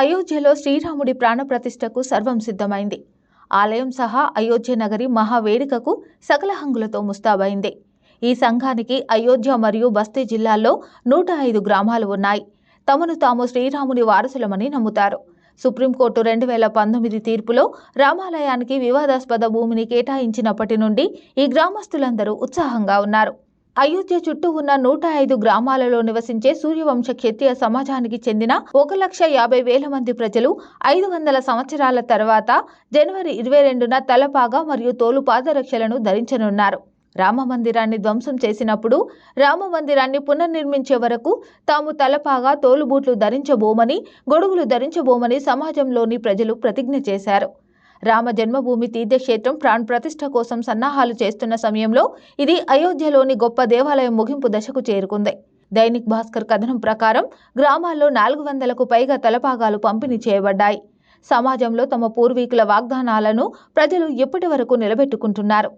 అయోధ్యలో శ్రీరాముడి ప్రాణప్రతిష్టకు సర్వం సిద్ధమైంది. ఆలయం సహా అయోధ్య నగరి మహావేడుకకు సకల హంగులతో ముస్తాబైంది. ఈ సంఘానికి అయోధ్య మరియు బస్తీ జిల్లాల్లో నూట ఐదు గ్రామాలు ఉన్నాయి. తమను తాము శ్రీరాముని వారసులమని నమ్ముతారు. సుప్రీంకోర్టు రెండు వేల పంతొమ్మిది తీర్పులో రామాలయానికి వివాదాస్పద భూమిని కేటాయించినప్పటి నుండి ఈ గ్రామస్తులందరూ ఉత్సాహంగా ఉన్నారు. అయోధ్య చుట్టూ ఉన్న నూట ఐదు గ్రామాలలో నివసించే సూర్యవంశ క్షత్రియ సమాజానికి చెందిన ఒక లక్ష యాభై వేల మంది ప్రజలు ఐదు వందల సంవత్సరాల తర్వాత జనవరి ఇరవై రెండున తలపాగా మరియు తోలు పాదరక్షలను ధరించనున్నారు. రామ మందిరాన్ని ధ్వంసం చేసినప్పుడు రామ మందిరాన్ని పునర్నిర్మించే వరకు తాము తలపాగా తోలుబూట్లు ధరించబోమని గొడుగులు ధరించబోమని సమాజంలోని ప్రజలు ప్రతిజ్ఞ చేశారు. రామ జన్మభూమి తీర్థక్షేత్రం ప్రాణ ప్రతిష్ఠ కోసం సన్నాహాలు చేస్తున్న సమయంలో ఇది అయోధ్యలోని గొప్ప దేవాలయం ముగింపు దశకు చేరుకుంది. దైనిక్ భాస్కర్ కథనం ప్రకారం గ్రామాల్లో నాలుగు వందలకు పైగా తలపాగాలు పంపిణీ చేయబడ్డాయి. సమాజంలో తమ పూర్వీకుల వాగ్దానాలను ప్రజలు ఎప్పటి వరకు నిలబెట్టుకుంటున్నారు?